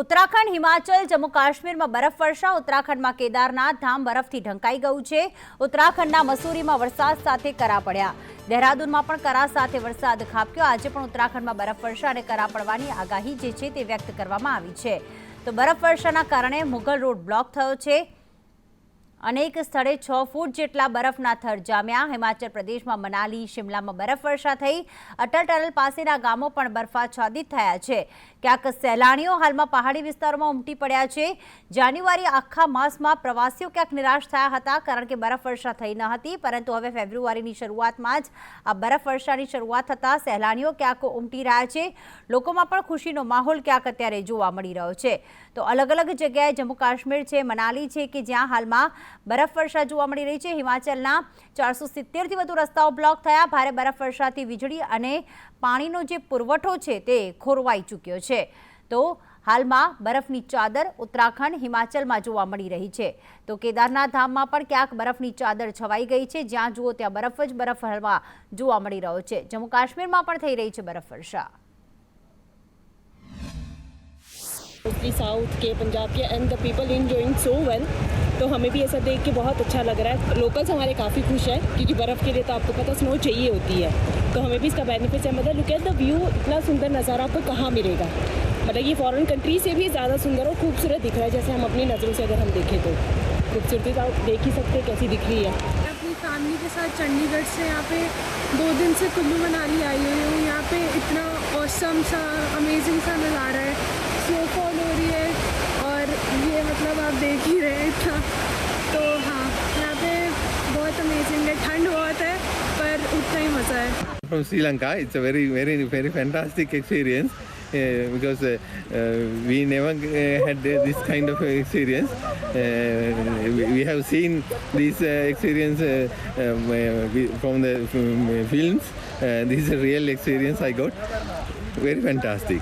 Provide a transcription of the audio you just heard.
ઉત્તરાખંડ, હિમાચલ, જમ્મુ, કાશ્મીરમાં બરફવર્ષા ઉત્તરાખંડમાં કેદારનાથ ધામ બરફથી ઢંકાઈ ગયું છે. ઉત્તરાખંડના મસૂરીમાં વરસાદ સાથે કરા પડ્યા. દહેરાદૂનમાં પણ કરા સાથે વરસાદ ખાબક્યો. આજે પણ ઉત્તરાખંડમાં બરફવર્ષા અને કરા પડવાની આગાહી જે છે તે વ્યક્ત કરવામાં આવી છે. તો બરફવર્ષાના કારણે મુઘલ રોડ બ્લોક થયો છે. અનેક સ્થળે છ ફૂટ જેટલા બરફના થર જામ્યા. હિમાચલ પ્રદેશમાં મનાલી, શિમલામાં બરફવર્ષા થઈ. અટલ ટનલ પાસેના ગામો પણ બરફાચ્છાદિત થયા છે. ક્યાંક સહેલાણીઓ હાલમાં પહાડી વિસ્તારોમાં ઉમટી પડ્યા છે. જાન્યુઆરી આખા માસમાં પ્રવાસીઓ ક્યાંક નિરાશ થયા હતા કારણ કે બરફવર્ષા થઈ ન હતી, પરંતુ હવે ફેબ્રુઆરીની શરૂઆતમાં જ આ બરફવર્ષાની શરૂઆત થતાં સહેલાણીઓ ક્યાંક ઉમટી રહ્યા છે. લોકોમાં પણ ખુશીનો માહોલ ક્યાંક અત્યારે જોવા મળી રહ્યો છે. તો અલગ અલગ જગ્યાએ જમ્મુ કાશ્મીર છે, મનાલી છે કે જ્યાં હાલમાં બરફવર્ષા જોવા મળી રહી છે. હિમાચલના ચારસો સિત્તેરથી વધુ રસ્તાઓ બ્લોક થયા. ભારે બરફવર્ષાથી વીજળી અને પાણીનો જે પુરવઠો છે તે ખોરવાઈ ચૂક્યો છે. તો હાલમાં બરફની ચાદર ઉત્તરાખંડ, હિમાચલમાં જોવા મળી રહી છે. તો કેદારનાથ ધામમાં પણ ક્યાંક બરફની ચાદર છવાઈ ગઈ છે. જ્યાં જુઓ ત્યાં બરફ જ બરફ હાલમાં જોવા મળી રહ્યો છે. જમ્મુ કાશ્મીરમાં પણ થઈ રહી છે બરફવર્ષા मोस्टली साउथ के पंजाब के and the people enjoying so well तो हमें भी ऐसा देख के बहुत अच्छा लग रहा है। लोकल्स हमारे काफ़ी खुश हैं, क्योंकि बर्फ़ के लिए तो आपको पता स्नो चाहिए होती है। तो हमें भी इसका बेनिफिट है। मतलब लुक एट द व्यू इतना सुंदर नज़ारा आपको कहाँ मिलेगा? मतलब ये फॉरेन कंट्री से भी ज़्यादा सुंदर और खूबसूरत दिख रहा है, जैसे हम अपनी नज़रों से अगर हम देखें तो। खूबसूरती तो आप देख ही सकते कैसी दिख रही है। अपनी फैमिली के साथ चंडीगढ़ से यहाँ पे दो दिन से कुल्लू मनाली आई हुई हूँ। यहाँ पे इतना औसम सा अमेजिंग सा नज़ारा है। स्नोफॉल हो रही है और ये मतलब आप देख ही रहे हैं इतना तो हाँ यहाँ पे बहुत अमेजिंग है ठंड बहुत है पर उतना ही मज़ा है from Sri Lanka. It's a very, very, very fantastic experience uh, because uh, uh, we never uh, had uh, this kind of experience. Uh, we, we have seen this uh, experience uh, um, uh, we- from the from, uh, films. Uh, this is a real experience I got. Very fantastic.